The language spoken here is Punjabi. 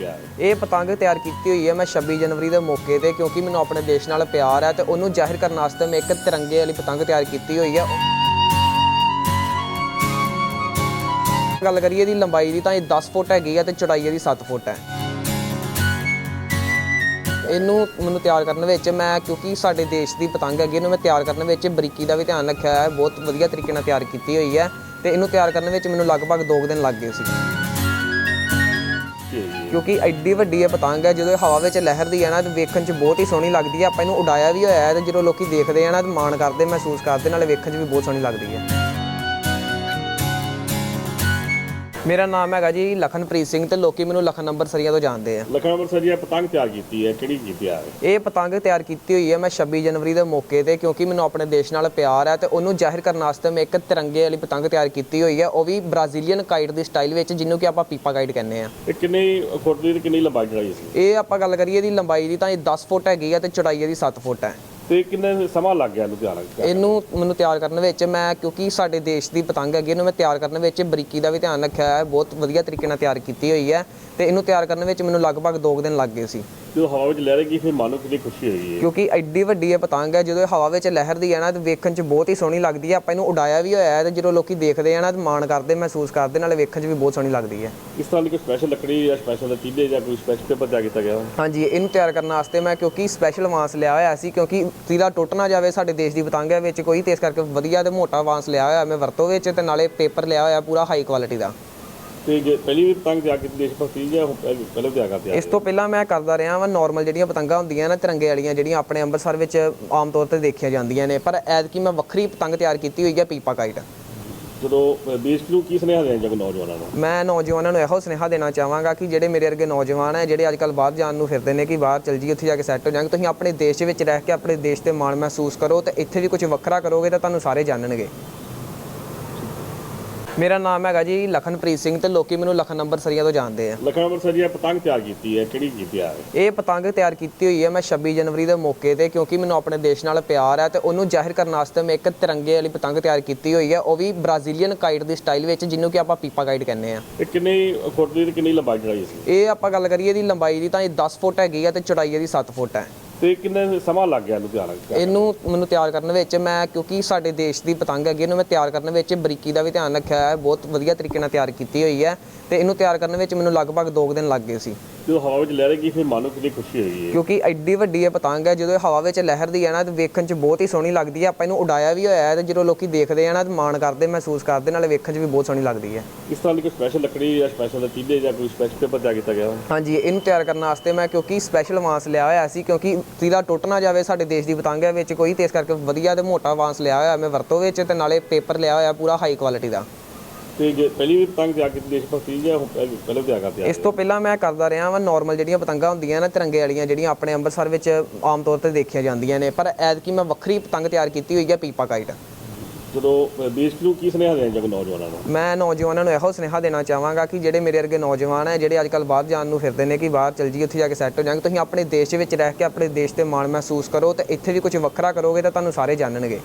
ਕੀਤੀ ਹੈ ਇਹ ਪਤੰਗ ਤਿਆਰ ਕੀਤੀ ਹੋਈ ਹੈ ਮੈਂ 26 ਜਨਵਰੀ ਦੇ ਮੌਕੇ ਤੇ ਕਿਉਂਕਿ ਮੈਨੂੰ ਆਪਣੇ ਦੇਸ਼ ਨਾਲ ਪਿਆਰ ਹੈ ਤੇ ਉਹਨੂੰ ਜ਼ਾਹਿਰ ਕਰਨ ਵਾਸਤੇ ਮੈਂ ਇੱਕ ਤਿਰੰਗੇ ਵਾਲੀ ਪਤੰਗ ਤਿਆਰ ਕੀਤੀ ਹੋਈ ਹੈ। ਗੱਲ ਕਰੀਏ ਦੀ ਲੰਬਾਈ ਦੀ ਤਾਂ ਇਹ 10 ਫੁੱਟ ਹੈਗੀ ਹੈ ਤੇ ਚੌੜਾਈ ਇਹਦੀ 7 ਫੁੱਟ ਹੈ। ਇਹਨੂੰ ਮੈਨੂੰ ਤਿਆਰ ਕਰਨ ਵਿੱਚ ਮੈਂ ਕਿਉਂਕਿ ਸਾਡੇ ਦੇਸ਼ ਦੀ ਪਤੰਗ ਹੈਗੀ, ਇਹਨੂੰ ਮੈਂ ਤਿਆਰ ਕਰਨ ਵਿੱਚ ਬਰੀਕੀ ਦਾ ਵੀ ਧਿਆਨ ਰੱਖਿਆ ਹੈ, ਬਹੁਤ ਵਧੀਆ ਤਰੀਕੇ ਨਾਲ ਤਿਆਰ ਕੀਤੀ ਹੋਈ ਹੈ ਤੇ ਇਹਨੂੰ ਤਿਆਰ ਕਰਨ ਵਿੱਚ ਮੈਨੂੰ ਲਗਭਗ 2 ਦਿਨ ਲੱਗ ਗਏ ਸੀ। ਕਿਉਂਕਿ ਐਡੀ ਵੱਡੀ ਇਹ ਪਤੰਗ ਹੈ, ਜਦੋਂ ਇਹ ਹਵਾ ਵਿੱਚ ਲਹਿਰਦੀ ਹੈ ਨਾ, ਤੇ ਵੇਖਣ 'ਚ ਬਹੁਤ ਹੀ ਸੋਹਣੀ ਲੱਗਦੀ ਹੈ। ਆਪਾਂ ਇਹਨੂੰ ਉਡਾਇਆ ਵੀ ਹੋਇਆ ਹੈ ਤੇ ਜਦੋਂ ਲੋਕੀ ਦੇਖਦੇ ਆ ਨਾ, ਤੇ ਮਾਣ ਕਰਦੇ, ਮਹਿਸੂਸ ਕਰਦੇ, ਨਾਲੇ ਵੇਖਣ 'ਚ ਵੀ ਬਹੁਤ ਸੋਹਣੀ ਲੱਗਦੀ ਹੈ। ਮੇਰਾ ਨਾਮ ਹੈਗਾ ਜੀ ਲਖਨਪ੍ਰੀਤ ਸਿੰਘ ਤੇ ਲੋਕੀ ਮੈਨੂੰ ਲਖਨ ਨੰਬਰ ਸਰੀਆ ਤੋਂ ਜਾਣਦੇ ਆ। ਅੰਮ੍ਰਿਤਸਰ ਜੀ ਇਹ ਪਤੰਗ ਤਿਆਰ ਕੀਤੀ ਹੈ ਕਿਹੜੀ ਕੀਤੀ ਹੈ? ਇਹ ਪਤੰਗ ਤਿਆਰ ਕੀਤੀ ਹੋਈ ਹੈ ਮੈਂ 26 ਜਨਵਰੀ ਦੇ ਮੌਕੇ ਤੇ ਕਿਉਂਕਿ ਮੈਨੂੰ ਆਪਣੇ ਦੇਸ਼ ਨਾਲ ਪਿਆਰ ਹੈ ਤੇ ਉਹਨੂੰ ਜ਼ਾਹਿਰ ਕਰਨ ਵਾਸਤੇ ਮੈਂ ਇੱਕ ਤਿਰੰਗੇ ਵਾਲੀ ਪਤੰਗ ਤਿਆਰ ਕੀਤੀ ਹੋਈ ਹੈ। ਉਹ ਵੀ ਬ੍ਰਾਜ਼ੀਲੀਅਨ ਕਾਈਟ ਦੀ ਸਟਾਈਲ ਵਿੱਚ ਜਿਹਨੂੰ ਕਿ ਆਪਾਂ ਪੀਪਾ ਕਾਈਟ ਕਹਿੰਦੇ ਆ। ਇਹ ਕਿੰਨੀ ਫੁੱਟ ਦੀ ਤੇ ਕਿੰਨੀ ਲੰਬਾਈ ਚੜਾਈ ਸੀ ਇਹ ਆਪਾਂ ਗੱਲ ਕਰੀਏ ਦੀ ਲੰਬਾਈ ਦੀ ਤਾਂ ਇਹ 10 ਫੁੱਟ ਹੈਗੀ ਹੈ ਤੇ ਚੌੜਾਈ ਇਹਦੀ 7 ਫੁੱਟ ਹੈ। ਤੇ ਕਿੰਨੇ ਸਮਾਂ ਲੱਗ ਗਿਆ ਇਹਨੂੰ ਤਿਆਰ ਕਰਨ ਇਹਨੂੰ ਮੈਨੂੰ ਤਿਆਰ ਕਰਨ ਵਿੱਚ ਮੈਂ, ਕਿਉਂਕਿ ਸਾਡੇ ਦੇਸ਼ ਦੀ ਪਤੰਗ ਹੈਗੀ, ਇਹਨੂੰ ਮੈਂ ਤਿਆਰ ਕਰਨ ਵਿੱਚ ਬਰੀਕੀ ਦਾ ਵੀ ਧਿਆਨ ਰੱਖਿਆ ਹੈ, ਬਹੁਤ ਵਧੀਆ ਤਰੀਕੇ ਨਾਲ ਤਿਆਰ ਕੀਤੀ ਹੋਈ ਹੈ। ਤੇ ਇਹਨੂੰ ਤਿਆਰ ਕਰਨ ਵਿੱਚ ਮੈਨੂੰ ਲਗਭਗ 2 ਦਿਨ ਲੱਗ ਗਏ ਸੀ। ਜਦੋਂ ਹਵਾ ਵਿੱਚ ਲਹਿਰੇਗੀ ਫਿਰ ਮਨ ਨੂੰ ਕਿੰਨੀ ਖੁਸ਼ੀ ਹੋਈ ਹੈ ਕਿਉਂਕਿ ਐਡੀ ਵੱਡੀ ਇਹ ਪਤੰਗ ਹੈ ਜਦੋਂ ਇਹ ਹਵਾ ਵਿੱਚ ਲਹਿਰਦੀ ਹੈ ਨਾ ਤੇ ਵੇਖਣ 'ਚ ਬਹੁਤ ਹੀ ਸੋਹਣੀ ਲੱਗਦੀ ਹੈ। ਆਪਾਂ ਇਹਨੂੰ ਉਡਾਇਆ ਵੀ ਹੋਇਆ ਹੈ ਤੇ ਜਦੋਂ ਲੋਕੀ ਦੇਖਦੇ ਆ ਨਾ ਤੇ ਮਾਣ ਕਰਦੇ ਮਹਿਸੂਸ ਕਰਦੇ ਨਾਲੇ ਵੇਖਣ 'ਚ ਵੀ ਬਹੁਤ ਸੋਹਣੀ ਲੱਗਦੀ ਹੈ। ਇਸ ਤਰ੍ਹਾਂ ਦੀ ਕੋਈ ਸਪੈਸ਼ਲ ਲੱਕੜੀ ਜਾਂ ਸਪੈਸ਼ਲ ਤੀਲੇ ਜਾਂ ਕੋਈ ਸਪੈਸ਼ਲ ਪੇਪਰ ਤਿਆਰ ਕੀਤਾ ਗਿਆ ਹਾਂਜੀ ਇਹਨੂੰ ਤਿਆਰ ਕਰਨ ਵਾਸਤੇ ਮੈਂ ਕਿਉਂਕਿ ਸਪੈਸ਼ਲ ਵਾਂਸ ਲਿਆ ਹੋਇਆ ਸੀ ਕਿਉਂਕਿ ਤੀਰਾ ਟੁੱਟ ਨਾ ਜਾਵੇ ਸਾਡੇ ਦੇਸ਼ ਦੀ ਪਤੰਗ ਹੈ ਵਿੱਚ ਕੋਈ ਤੇ ਇਸ ਕਰਕੇ ਵਧੀਆ ਤੇ ਮੋਟਾ ਵਾਂਸ ਲਿਆ ਹੋਇਆ ਮੈਂ ਵਰਤੋਂ ਵਿੱਚ ਤੇ ਨਾਲੇ ਪੇਪਰ ਲਿਆ ਹੋਇਆ ਪੂਰਾ ਹਾਈ ਕੁਆਲਿਟੀ ਦਾ। ਤੇ ਜੇ ਪਹਿਲੀ ਵੀ ਪਤੰਗ ਤਿਆਰ ਕੀਤੀ ਦੇਸ਼ ਭਗਤੀ ਜਾਂ ਹੁਣ ਪਹਿਲੇ ਪਹਿਲੇ ਤਿਆਰ ਕਰਦੇ ਇਸ ਤੋਂ ਪਹਿਲਾਂ ਮੈਂ ਕਰਦਾ ਰਿਹਾ ਵਾਂ ਨਾਰਮਲ ਜਿਹੜੀਆਂ ਪਤੰਗਾਂ ਹੁੰਦੀਆਂ ਨਾ ਤਿਰੰਗੇ ਵਾਲੀਆਂ ਜਿਹੜੀਆਂ ਆਪਣੇ ਅੰਮ੍ਰਿਤਸਰ ਵਿੱਚ ਆਮ ਤੌਰ ਤੇ ਦੇਖੀਆਂ ਜਾਂਦੀਆਂ ਨੇ। ਪਰ ਐਤਕੀ ਮੈਂ ਵੱਖਰੀ ਪਤੰਗ ਤਿਆਰ ਕੀਤੀ ਹੋਈ ਹੈ ਪੀਪਾ ਕਾਈਟ। ਜਦੋਂ ਦੇਸ਼ ਨੂੰ ਕੀ ਸੁਨੇਹਾ ਦੇਣਾ ਚਾਹੁੰਦੇ ਨੌਜਵਾਨਾਂ ਨੂੰ? ਮੈਂ ਨੌਜਵਾਨਾਂ ਨੂੰ ਇਹੋ ਸੁਨੇਹਾ ਦੇਣਾ ਚਾਹਾਂਗਾ ਕਿ ਜਿਹੜੇ ਮੇਰੇ ਵਰਗੇ ਨੌਜਵਾਨ ਹੈ ਜਿਹੜੇ ਅੱਜਕੱਲ ਬਾਹਰ ਜਾਣ ਨੂੰ ਫਿਰਦੇ ਨੇ ਕਿ ਬਾਹਰ ਚਲ ਜੀ ਉੱਥੇ ਜਾ ਕੇ ਸੈੱਟ ਹੋ ਜਾਵਾਂਗੇ ਤੁਸੀਂ ਆਪਣੇ ਦੇਸ਼ ਵਿੱਚ ਰਹਿ ਕੇ ਆਪਣੇ ਦੇਸ਼ ਤੇ ਮਾਣ ਮਹਿਸੂਸ ਕਰੋ ਤੇ ਇੱਥੇ ਵੀ ਕੁਝ ਵੱਖਰਾ ਕਰੋਗੇ ਤਾਂ ਤੁਹਾਨੂੰ ਸਾਰੇ ਜਾਣਨਗੇ। ਮੇਰਾ ਨਾਮ ਹੈਗਾ ਜੀ ਲਖਨਪ੍ਰੀਤ ਸਿੰਘ ਤੇ ਲੋਕੀ ਮੈਨੂੰ ਲਖਨ ਨੰਬਰ ਸਰੀਆ ਤੋਂ ਜਾਣਦੇ ਆ। ਲਖਨਊ ਅੰਮ੍ਰਿਤਸਰ ਜੀ ਇਹ ਪਤੰਗ ਤਿਆਰ ਕੀਤੀ ਹੈ ਕਿਹੜੀ ਕੀਤੀ ਹੈ ਇਹ ਪਤੰਗ ਤਿਆਰ ਕੀਤੀ ਹੋਈ ਹੈ ਮੈਂ 26 ਜਨਵਰੀ ਦੇ ਮੌਕੇ ਤੇ ਕਿਉਂਕਿ ਮੈਨੂੰ ਆਪਣੇ ਦੇਸ਼ ਨਾਲ ਪਿਆਰ ਹੈ ਤੇ ਉਹਨੂੰ ਜ਼ਾਹਿਰ ਕਰਨ ਵਾਸਤੇ ਮੈਂ ਇੱਕ ਤਿਰੰਗੇ ਵਾਲੀ ਪਤੰਗ ਤਿਆਰ ਕੀਤੀ ਹੋਈ ਹੈ। ਉਹ ਵੀ ਬ੍ਰਾਜ਼ੀਲੀਅਨ ਕਾਈਟ ਦੀ ਸਟਾਈਲ ਵਿੱਚ ਜਿਹਨੂੰ ਕਿ ਆਪਾਂ ਪੀਪਾ ਕਾਈਟ ਕਹਿੰਦੇ ਆ ਇਹ ਕਿੰਨੀ ਫੁੱਟ ਦੀ ਤੇ ਕਿੰਨੀ ਲੰਬਾਈ ਚੜਾਈ ਸੀ ਇਹ ਆਪਾਂ ਗੱਲ ਕਰੀਏ ਦੀ ਲੰਬਾਈ ਦੀ ਤਾਂ ਇਹ 10 ਫੁੱਟ ਹੈਗੀ ਹੈ ਤੇ ਚੌੜਾਈ ਇਹਦੀ 7 ਫੁੱਟ ਹੈ। ਤੇ ਕਿੰਨੇ ਸਮਾਂ ਲੱਗ ਗਿਆ ਇਹਨੂੰ ਤਿਆਰ ਕਰਨ ਇਹਨੂੰ ਮੈਨੂੰ ਤਿਆਰ ਕਰਨ ਵਿੱਚ ਮੈਂ, ਕਿਉਂਕਿ ਸਾਡੇ ਦੇਸ਼ ਦੀ ਪਤੰਗ ਹੈਗੀ, ਇਹਨੂੰ ਮੈਂ ਤਿਆਰ ਕਰਨ ਵਿੱਚ ਬਰੀਕੀ ਦਾ ਵੀ ਧਿਆਨ ਰੱਖਿਆ ਹੈ, ਬਹੁਤ ਵਧੀਆ ਤਰੀਕੇ ਨਾਲ ਤਿਆਰ ਕੀਤੀ ਹੋਈ ਹੈ। ਤੇ ਇਹਨੂੰ ਤਿਆਰ ਕਰਨ ਵਿੱਚ ਮੈਨੂੰ ਲਗਭਗ 2 ਦਿਨ ਲੱਗ ਗਏ ਸੀ। ਜਦੋਂ ਹਵਾ ਵਿੱਚ ਲਹਿਰੇਗੀ ਫਿਰ ਮਨ ਨੂੰ ਕਿੰਨੀ ਖੁਸ਼ੀ ਹੋਈ ਹੈ ਕਿਉਂਕਿ ਐਡੀ ਵੱਡੀ ਇਹ ਪਤੰਗ ਹੈ ਜਦੋਂ ਇਹ ਹਵਾ ਵਿੱਚ ਲਹਿਰਦੀ ਹੈ ਨਾ ਤੇ ਵੇਖਣ 'ਚ ਬਹੁਤ ਹੀ ਸੋਹਣੀ ਲੱਗਦੀ ਹੈ। ਆਪਾਂ ਇਹਨੂੰ ਉਡਾਇਆ ਵੀ ਹੋਇਆ ਹੈ ਤੇ ਜਦੋਂ ਲੋਕੀ ਦੇਖਦੇ ਆ ਨਾ ਤੇ ਮਾਣ ਕਰਦੇ ਮਹਿਸੂਸ ਕਰਦੇ ਨਾਲੇ ਵੇਖਣ 'ਚ ਵੀ ਬਹੁਤ ਸੋਹਣੀ ਲੱਗਦੀ ਹੈ। ਇਸ ਤਰ੍ਹਾਂ ਦੀ ਕੋਈ ਸਪੈਸ਼ਲ ਲੱਕੜੀ ਜਾਂ ਸਪੈਸ਼ਲ ਤੀਲੇ ਜਾਂ ਕੋਈ ਸਪੈਸ਼ਲ ਪੇਪਰ ਤਿਆਰ ਕੀਤਾ ਗਿਆ ਹਾਂਜੀ ਇਹਨੂੰ ਤਿਆਰ ਕਰਨ ਵਾਸਤੇ ਮੈਂ ਕਿਉਂਕਿ ਸਪੈਸ਼ਲ ਵਾਂਸ ਲਿਆ ਹੋਇਆ ਸੀ ਕਿਉਂਕਿ ਤੀਰਾ ਟੁੱਟ ਨਾ ਜਾਵੇ ਸਾਡੇ ਦੇਸ਼ ਦੀ ਪਤੰਗ ਹੈ ਵਿੱਚ ਕੋਈ ਤੇ ਇਸ ਕਰਕੇ ਵਧੀਆ ਤੇ ਮੋਟਾ ਵਾਂਸ ਲਿਆ ਹੋਇਆ ਮੈਂ ਵਰਤੋਂ ਵਿੱਚ ਤੇ ਨਾਲੇ ਪੇਪਰ ਲਿਆ ਹੋਇਆ ਪੂਰਾ ਹਾਈ ਕੁਆਲਿਟੀ ਦਾ। ਤੇ ਜੇ ਪਹਿਲੀ ਵੀ ਪਤੰਗ ਤਿਆਰ ਕੀਤੀ ਦੇਸ਼ ਭਗਤੀ ਜਾਂ ਹੁਣ ਪਹਿਲੇ ਪਹਿਲੇ ਤਿਆਰ ਕਰਦੇ ਇਸ ਤੋਂ ਪਹਿਲਾਂ ਮੈਂ ਕਰਦਾ ਰਿਹਾ ਵਾਂ ਨਾਰਮਲ ਜਿਹੜੀਆਂ ਪਤੰਗਾਂ ਹੁੰਦੀਆਂ ਨਾ ਤਿਰੰਗੇ ਵਾਲੀਆਂ ਜਿਹੜੀਆਂ ਆਪਣੇ ਅੰਮ੍ਰਿਤਸਰ ਵਿੱਚ ਆਮ ਤੌਰ ਤੇ ਦੇਖੀਆਂ ਜਾਂਦੀਆਂ ਨੇ। ਪਰ ਐਤਕੀ ਮੈਂ ਵੱਖਰੀ ਪਤੰਗ ਤਿਆਰ ਕੀਤੀ ਹੋਈ ਹੈ ਪੀਪਾ ਕਾਈਟ। ਜਦੋਂ ਅ, ਦੇਸ਼ ਨੂੰ ਕੀ ਸੁਨੇਹਾ ਦੇਣਾ ਚਾਹੁੰਦੇ ਨੌਜਵਾਨਾਂ ਨੂੰ? ਮੈਂ ਨੌਜਵਾਨਾਂ ਨੂੰ ਇਹੋ ਸੁਨੇਹਾ ਦੇਣਾ ਚਾਹਾਂਗਾ ਕਿ ਜਿਹੜੇ ਮੇਰੇ ਵਰਗੇ ਨੌਜਵਾਨ ਹੈ ਜਿਹੜੇ ਅੱਜਕੱਲ ਬਾਹਰ ਜਾਣ ਨੂੰ ਫਿਰਦੇ ਨੇ ਕਿ ਬਾਹਰ ਚਲ ਜੀ ਉੱਥੇ ਜਾ ਕੇ ਸੈੱਟ ਹੋ ਜਾਵਾਂਗੇ ਤੁਸੀਂ ਆਪਣੇ ਦੇਸ਼ ਵਿੱਚ ਰਹਿ ਕੇ ਆਪਣੇ ਦੇਸ਼ ਤੇ ਮਾਣ ਮਹਿਸੂਸ ਕਰੋ ਤੇ ਇੱਥੇ ਵੀ ਕੁਝ ਵੱਖਰਾ ਕਰੋਗੇ ਤਾਂ ਤੁਹਾਨੂੰ ਸਾਰੇ ਜਾਣਨਗੇ।